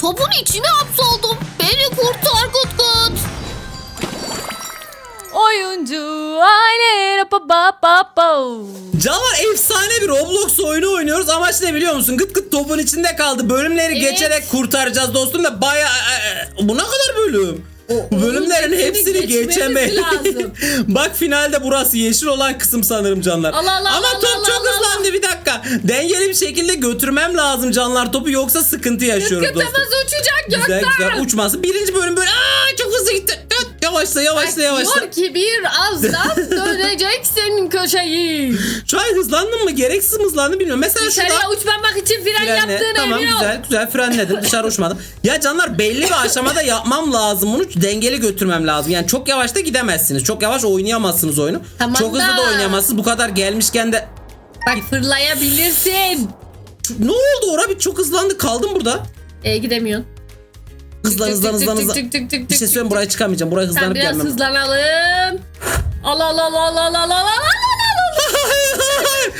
topun içine hapsoldum. Beni kurtar Kut Kut. Oyuncu aile pa pa pa pa. Canlar efsane bir Roblox oyunu oynuyoruz. Amaç ne biliyor musun? Gıt gıt topun içinde kaldı. Bölümleri Evet. geçerek kurtaracağız dostum da baya... Bu ne kadar bölüm? Bu bölümlerin hepsini geçemeyiz. lazım. Bak finalde burası yeşil olan kısım sanırım canlar. Allah Allah Ama Allah top Allah çok Allah hızlandı bir dakika. Dengeli bir şekilde götürmem lazım canlar topu yoksa sıkıntı yaşıyoruz dostum. Kıtımız uçacak Güzel gökten. güzel uçması. Birinci bölüm böyle aa çok hızlı gitti. Yavaşla yavaşla yavaşla. Diyor ki bir azdan döneceksin köşeyi. Şu an hızlandın mı? Gereksiz mi hızlandın bilmiyorum. Mesela şurada Dışarıya uçmamak için fren Frenle. yaptığına Tamam emin ol. güzel güzel frenledim dışarı uçmadım. Ya canlar belli bir aşamada yapmam lazım bunu dengeli götürmem lazım. Yani çok yavaş da gidemezsiniz. Çok yavaş oynayamazsınız oyunu. Tamam çok hızlı da da. oynayamazsınız. Bu kadar gelmişken de Bak fırlayabilirsin. Ne oldu ora bir çok hızlandı kaldım burada. E gidemiyorsun. Hızlan hızlan hızlan hızlan. Bir şey söyleyeyim buraya çıkamayacağım. Buraya hızlanıp biraz gelmem. hızlanalım. Allah Allah Allah Allah Allah Allah Allah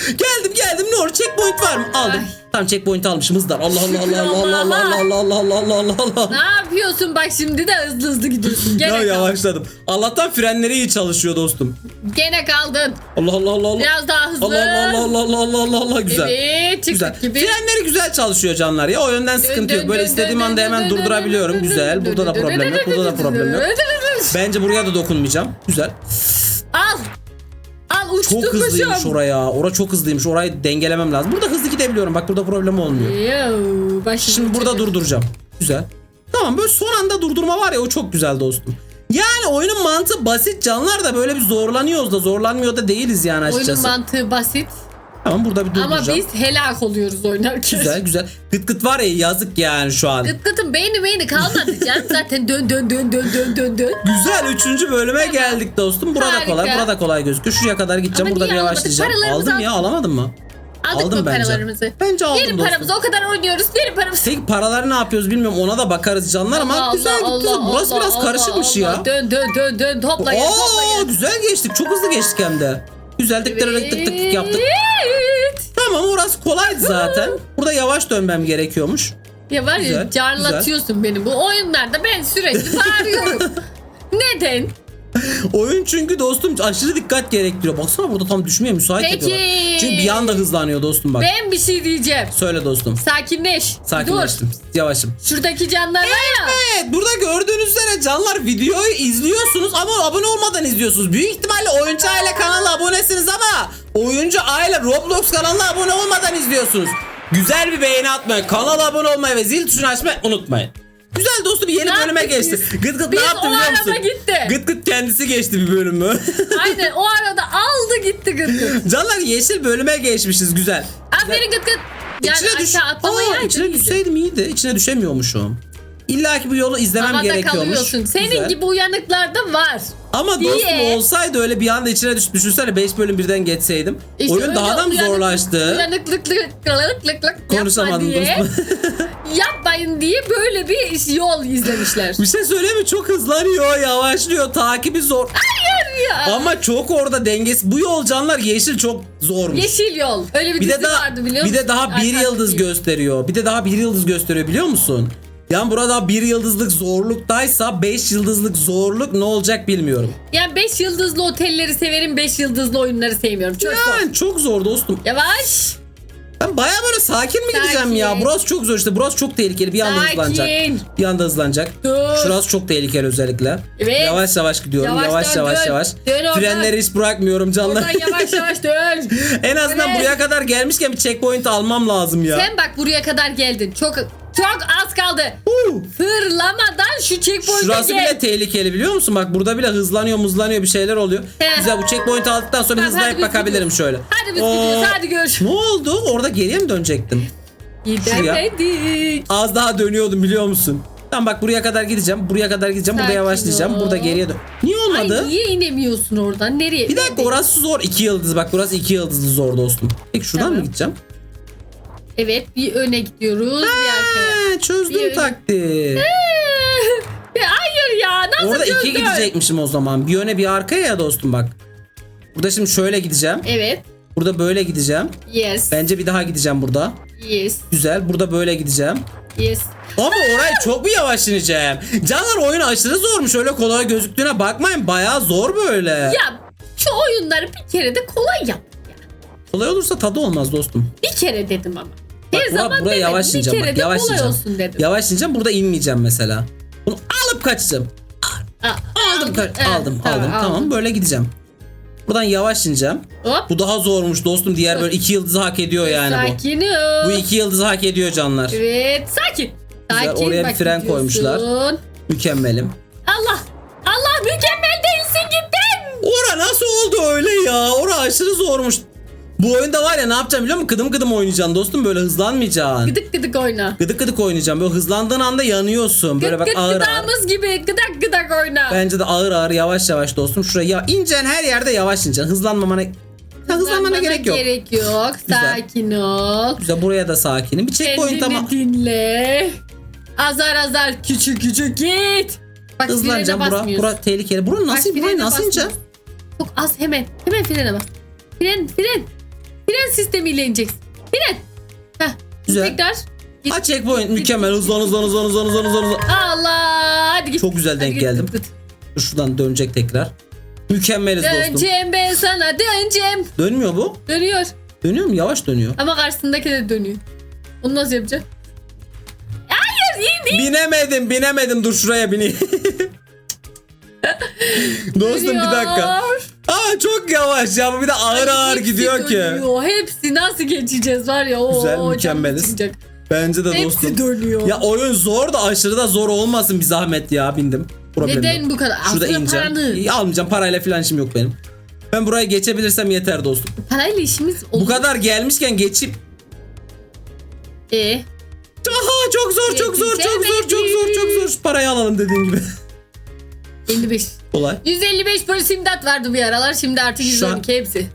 geldim geldim ne olur checkpoint var mı? Aldım. Ay. Tamam checkpoint almışım hızlar. Allah Allah Allah Allah Allah Allah Allah Allah Allah Allah Allah Ne yapıyorsun bak şimdi de hızlı hızlı gidiyorsun. Gene Ya yavaşladım. Allah'tan frenleri iyi çalışıyor dostum. Gene kaldın. Allah Allah Allah Allah. Biraz daha hızlı. Allah Allah Allah Allah Allah Allah Allah güzel. Evet Güzel. gibi. Frenleri güzel çalışıyor canlar ya. O yönden sıkıntı yok. Böyle istediğim anda hemen durdurabiliyorum. Güzel. Burada da problem yok. Burada da problem yok. Bence buraya da dokunmayacağım. Güzel. Çok hızlıymış oraya. Ora çok hızlıymış. Orayı dengelemem lazım. Burada hızlı gidebiliyorum. Bak burada problem olmuyor. Başım Şimdi burada durduracağım. Güzel. Tamam böyle son anda durdurma var ya o çok güzel dostum. Yani oyunun mantığı basit canlar da böyle bir zorlanıyoruz da zorlanmıyor da değiliz yani Oyunun açıkçası. mantığı basit Tamam burada bir ama durduracağım. biz helak oluyoruz oynarken. Güzel güzel. Gıt gıt var ya yazık yani şu an. Gıt gıtın beyni beyni kalmadı canım zaten dön dön dön dön dön dön dön. Güzel üçüncü bölüme geldik dostum. Burada Harika. kolay, burada kolay gözüküyor. Şuraya kadar gideceğim, Ama burada yavaşlayacağım. Aldım ya, alamadın mı? Aldık Aldım mı bence. paralarımızı? Bence aldım Verin dostum. paramızı o kadar oynuyoruz. Verin paramızı. Peki paraları ne yapıyoruz bilmiyorum ona da bakarız canlar ama Allah, güzel Allah. Allah, Burası Allah, biraz Allah, karışıkmış Allah. ya. Dön dön dön dön toplayın Oo toplayın. güzel geçtik. Çok hızlı geçtik hem de. Güzel tık tık tık tık yaptık. Evet. Tamam orası kolaydı zaten. Burada yavaş dönmem gerekiyormuş. Ya var ya Güzel, carlatıyorsun beni. Bu oyunlarda ben sürekli bağırıyorum. Neden? Oyun çünkü dostum aşırı dikkat gerektiriyor. Baksana burada tam düşmeye müsait Peki. yapıyorlar. Çünkü bir anda hızlanıyor dostum bak. Ben bir şey diyeceğim. Söyle dostum. Sakinleş. Sakinleştim. Yavaşım. Dur. Şuradaki canlar var ya. Evet burada gördüğünüz üzere canlar videoyu izliyorsunuz ama abone olmadan izliyorsunuz. Büyük ihtimalle Oyuncu Aile kanalına abonesiniz ama Oyuncu Aile Roblox kanalına abone olmadan izliyorsunuz. Güzel bir beğeni atmayı, kanala abone olmayı ve zil tuşunu açmayı unutmayın. Güzel dostum yeni Ne bölüme yaptık geçti. biz? Gıt gıt Biz ne yaptı o biliyor araba musun? gitti. Gıt gıt kendisi geçti bir bölümü. Aynen o arada aldı gitti gıt gıt. Canlar yeşil bölüme geçmişiz güzel. Aferin gıt gıt. Yani İçine düş. aşağı atlamayaydın. Aa, içine düşseydim iyiydi. İçine düşemiyormuşum. İlla ki bu yolu izlemem Havada gerekiyormuş. kalıyorsun. Senin Güzel. gibi uyanıklar da var. Ama Diye. dostum olsaydı öyle bir anda içine düş düşünsene 5 bölüm birden geçseydim. İşte oyun öyle daha da mı uyanık- zorlaştı? Uyanıklıklık Konuşamadım yapma diye, dostum. yapmayın diye böyle bir yol izlemişler. bir şey söyleyeyim mi? Çok hızlanıyor, yavaşlıyor. Takibi zor. ya. Ama çok orada dengesi. Bu yol canlar yeşil çok zormuş. Yeşil yol. Öyle bir, bir dizi de daha vardı biliyor bir musun? de daha bir yıldız gösteriyor. Bir de daha bir yıldız gösteriyor biliyor musun? Yani burada bir yıldızlık zorluktaysa 5 yıldızlık zorluk ne olacak bilmiyorum. Yani 5 yıldızlı otelleri severim 5 yıldızlı oyunları sevmiyorum. Çok zor. Yani çok zor dostum. Yavaş. Ben baya böyle sakin mi gideceğim Sakin. ya? Burası çok zor işte. Burası çok tehlikeli. Bir anda Sakin. hızlanacak. Bir anda hızlanacak. Dur. Şurası çok tehlikeli özellikle. Evet. Yavaş yavaş gidiyorum. Yavaş Yavaş dön, yavaş dön. yavaş. Dön oradan. Frenleri hiç bırakmıyorum canlar. Oradan yavaş yavaş dön. en azından Evet. buraya kadar gelmişken bir checkpoint almam lazım ya. Sen bak buraya kadar geldin. Çok çok az kaldı. Huu. Fırlamadan şu checkpoint'e Şurası gel. bile tehlikeli biliyor musun? Bak burada bile hızlanıyor muzlanıyor bir şeyler oluyor. He. Güzel bu checkpoint aldıktan sonra hadi hızlayıp biz bakabilirim gidiyoruz. şöyle. Hadi biz gidiyoruz. Hadi görüşürüz. Ne oldu? Orada geriye mi dönecektim? Gidemedik. Az daha dönüyordum biliyor musun? Tamam bak buraya kadar gideceğim. Buraya kadar gideceğim. Burada Sakin yavaşlayacağım. ol. Burada geriye dön. Niye olmadı? Ay niye inemiyorsun oradan? Nereye? Bir dakika orası zor. iki yıldız. Bak burası iki yıldızlı zor dostum. Peki şuradan Tamam. mı gideceğim? Evet bir öne gidiyoruz bir arkaya. He, çözdüm Bir- taktiği. Ya Hayır ya nasıl Orada iki çözdün? gidecekmişim o zaman. Bir öne bir arkaya ya dostum bak. Burada şimdi şöyle gideceğim. Evet. Burada böyle gideceğim. Yes. Bence bir daha gideceğim burada. Yes. Güzel. Burada böyle gideceğim. Yes. Ama orayı çok mu yavaş ineceğim? Canlar oyun aşırı zormuş. Öyle kolay gözüktüğüne bakmayın. Bayağı zor böyle. Ya şu oyunları bir kere de kolay yap. ya. Kolay olursa tadı olmaz dostum. Bir kere dedim ama. Bak, bura- zaman buraya yavaş bir ineceğim. Bak, yavaş ineceğim. Yavaş ineceğim. Burada inmeyeceğim mesela. Bunu alıp kaçacağım. Aa, Aldım, ka- evet, aldım, aldım. Tamam, böyle gideceğim. Buradan yavaş ineceğim. Hop. Bu daha zormuş dostum. Diğer böyle iki yıldızı hak ediyor yani bu. Sakin. Bu iki yıldızı hak ediyor canlar. Evet sakin. Güzel, Sakin oraya bir fren koymuşlar. Mükemmelim. Allah. Allah mükemmel değilsin gittin. Ora nasıl oldu öyle ya? Ora aşırı zormuş. Bu oyunda var ya ne yapacağım biliyor musun? Kıdım kıdım oynayacaksın dostum böyle hızlanmayacaksın. Gıdık gıdık oyna. Gıdık gıdık oynayacaksın. Böyle hızlandığın anda yanıyorsun. Böyle Gıt bak gıt ağır ağır. gıdağımız gibi gıdak gıdak oyna. Bence de ağır ağır yavaş yavaş dostum. Şuraya ya, ineceksin her yerde yavaş ineceksin. Hızlanmamana ya, hızlanmana gerek yok. gerek yok. Güzel. Sakin ol. Güzel buraya da sakinim. Bir checkpoint Kendini ama dinle. Azar azar küçük küçük git. Bak hızlanacağım. Bura, basmıyorsun. bura tehlikeli. Bura nasıl, frene burayı nasıl basmıyorsun. ineceğim? Çok az hemen. Hemen frene bas. Fren fren. Fren sistemiyle ineceksin. Fren. Heh. Güzel. Tekrar. Git. Ha checkpoint mükemmel. Hızlan hızlan hızlan hızlan hızlan hızlan. Allah. Hadi git. Çok güzel Hadi denk git, geldim. git, git. Şuradan dönecek tekrar. Mükemmeliz dostum. Döneceğim ben sana döneceğim. Dönmüyor bu. Dönüyor. Dönüyor mu? Yavaş dönüyor. Ama karşısındaki de dönüyor. Onu nasıl yapacağım? Hayır iyi değil. Binemedim binemedim dur şuraya bineyim. Dostum bir dakika. Çok yavaş ya bu bir de ağır ağır Hepsi gidiyor ki. dönüyor. Hepsi nasıl geçeceğiz var ya. Oo, Güzel, canım mükemmeliz. Bence de Hepsi dostum. dönüyor. Ya oyun zor da aşırı da zor olmasın bir zahmet ya bindim. Problem yok. Neden bu kadar? Şurada Aslında ineceğim. paranı. İyi, almayacağım parayla falan işim yok benim. Ben buraya geçebilirsem yeter dostum. Parayla işimiz olur. Bu kadar gelmişken geçip E, Aha çok zor çok zor çok zor çok zor çok zor şu parayı alalım dediğin gibi. 55. Kolay. 155 polis imdat vardı bir aralar. Şimdi artık Şu an- 112 hepsi.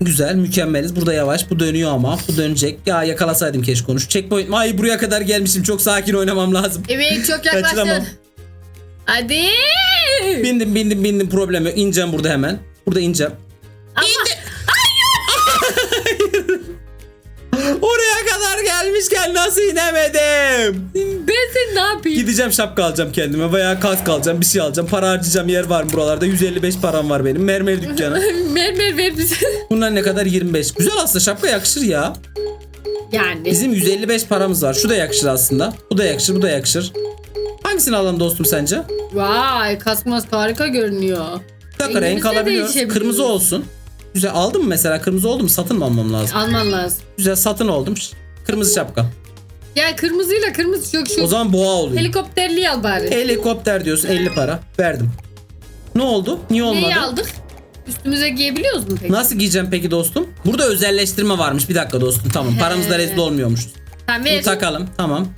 Güzel mükemmeliz. Burada yavaş bu dönüyor ama bu dönecek. Ya yakalasaydım keşke konuş. Checkpoint. Ay buraya kadar gelmişim. Çok sakin oynamam lazım. Evet çok Kaçıramam. yaklaştın. Hadi. Bindim bindim bindim problem yok. İneceğim burada hemen. Burada ineceğim. Ama Oraya kadar gelmişken nasıl inemedim? Seni ne yapayım? Gideceğim şapka alacağım kendime veya kask alacağım bir şey alacağım. Para harcayacağım yer var mı buralarda? 155 param var benim. Mermer dükkanı. Mermer ver bize. Bunlar ne kadar? 25. Güzel aslında şapka yakışır ya. Yani. Bizim 155 paramız var. Şu da yakışır aslında. Bu da yakışır, bu da yakışır. Hangisini alalım dostum sence? Vay kasmaz harika görünüyor. Bir dakika renk Rengimiz de alabiliyoruz. değişebiliyor. Kırmızı olsun. Güzel aldın mı mesela? Kırmızı oldu mu? Satın mı almam lazım? Alman lazım. Güzel satın oldum. Kırmızı şapka. Ya kırmızıyla kırmızı çok şu O zaman boğa oluyor. helikopterliği al bari. Helikopter diyorsun 50 para. Verdim. Ne oldu? Niye olmadı? Neyi aldık? Üstümüze giyebiliyoruz mu peki? Nasıl giyeceğim peki dostum? Burada özelleştirme varmış. Bir dakika dostum tamam. He. Paramızda rezil olmuyormuşuz. Tamam Bunu ver. takalım. Tamam.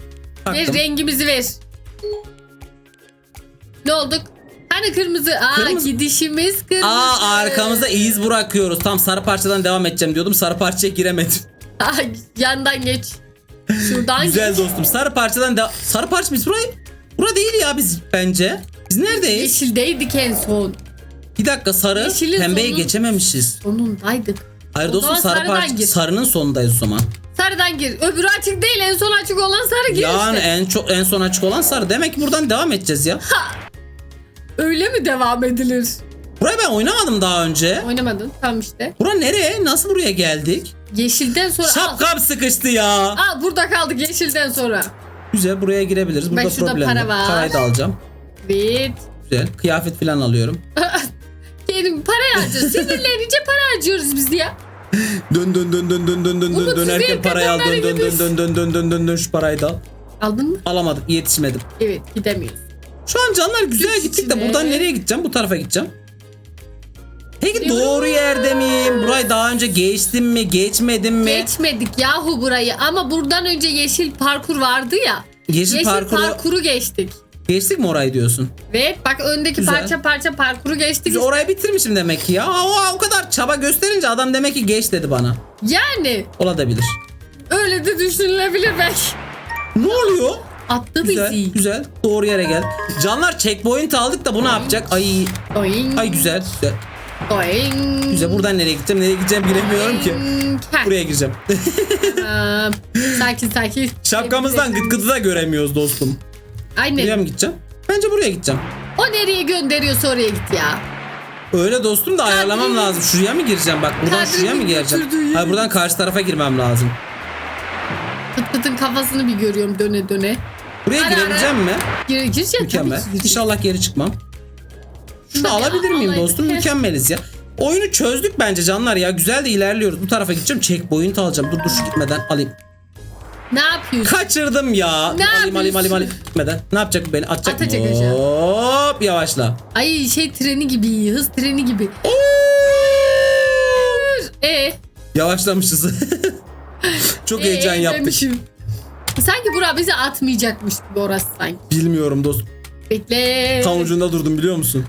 Ver Taktım. rengimizi ver. Ne olduk? Hani kırmızı? Aa Kırmızı. gidişimiz kırmızı. Aa arkamızda iz bırakıyoruz. Tam sarı parçadan devam edeceğim diyordum. Sarı parçaya giremedim. Aa, yandan geç. Şuradan Güzel dostum. Sarı parçadan da sarı parça biz burayı Bura değil ya biz bence. Biz neredeyiz? Yeşildeydik en son. Bir dakika sarı. Yeşilin Pembeye sonu- geçememişiz. Sonundaydık. Hayır O dostum zaman sarı sarıdan parça gir. sarının sonundayız o zaman. Sarıdan gir. Öbürü açık değil. En son açık olan sarı gir Yani işte. en çok en son açık olan sarı. Demek ki buradan devam edeceğiz ya. Öyle mi devam edilir? Buraya ben oynamadım daha önce. Oynamadın. Tamam işte. Bura nereye? Nasıl buraya geldik? Yeşilden sonra. Şapkam sıkıştı ya. Al burada kaldık yeşilden sonra. Güzel buraya girebiliriz. Burada Bak şurada problem para yok. var. Parayı da alacağım. Evet. Güzel. Kıyafet falan alıyorum. Kendim para harcıyoruz. Sinirlenince para harcıyoruz biz ya. Dön dön dön dön dön dön dön dön Umutsuz dönerken parayı al dön dön dön dön dön dön dön dön dön şu parayı da al. Aldın mı? Alamadık yetişmedim. Evet gidemiyoruz. Şu an canlar güzel Süt gittik de içine. buradan nereye gideceğim? Bu tarafa gideceğim. Peki doğru yerde miyim? Burayı daha önce geçtim mi? Geçmedim mi? Geçmedik yahu burayı ama buradan önce yeşil parkur vardı ya. Yeşil, Yeşil parkuru parkuru geçtik. geçtik mi orayı diyorsun? Ve bak öndeki Güzel. parça parça parkuru geçtik. Biz orayı bitirmişim demek ki ya. O, o kadar çaba gösterince adam demek ki geç dedi bana. Yani Olabilir. öyle de düşünülebilir belki. Ne oluyor? Attı Güzel, bizi. güzel. Doğru yere gel. Canlar checkpoint aldık da bu ne yapacak? Ay, Oing. ay güzel, güzel. Doing. Güzel buradan nereye gideceğim nereye gideceğim bilemiyorum ki. Heh, Buraya gireceğim. tamam. sakin sakin. Şapkamızdan gıt gıtı da göremiyoruz dostum. Buraya Aynen. mı gideceğim? Bence buraya gideceğim. O nereye gönderiyorsa oraya git ya. Öyle dostum da ayarlamam lazım. Şuraya mı gireceğim bak buradan Kadri'nin şuraya mı gireceğim? Hayır buradan karşı tarafa girmem lazım. Pıt pıtın kafasını bir görüyorum döne döne. Buraya Ara, girebileceğim mi? Gir, gireceğim Mükemmel. tabii ki gireceğim. İnşallah geri çıkmam. Şunu Tabii, alabilir miyim dostum? Mükemmeliz ya. Oyunu çözdük bence canlar ya. Güzel de ilerliyoruz. Bu tarafa gideceğim. Checkpoint alacağım. Dur dur şu gitmeden alayım. Ne yapıyorsun? Kaçırdım ya. Ne alayım alayım alayım alayım. Gitmeden. Ne yapacak bu beni? Atacak mı? Atacak aşağı. Hop yavaşla. Ay şey treni gibi, hız treni gibi. E Yavaşlamışız. Çok heyecan e, yaptık. demişim. Sanki bura bizi atmayacakmış gibi orası sanki. Bilmiyorum dostum. Bekle. Tam ucunda durdum biliyor musun?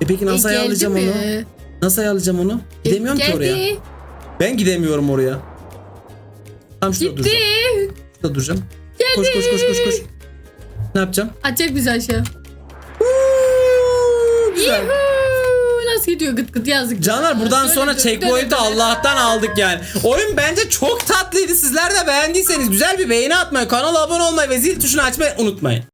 E peki E, nasıl geldi ayarlayacağım mi? onu? Nasıl ayarlayacağım onu? Gidemiyorum ki Geldi. oraya. Ben gidemiyorum oraya. Tam şurada Gitti. duracağım. Şurada duracağım. Koş koş koş koş koş. Ne yapacağım? Atacak bizi aşağı. Uuu, Güzel. Yuhuu, Nasıl gidiyor gıt gıt yazık. Canlar buradan Döne sonra checkpoint'i. Allah'tan aldık yani. Oyun bence çok tatlıydı. Sizler de beğendiyseniz güzel bir beğeni atmayı, kanala abone olmayı ve zil tuşunu açmayı unutmayın.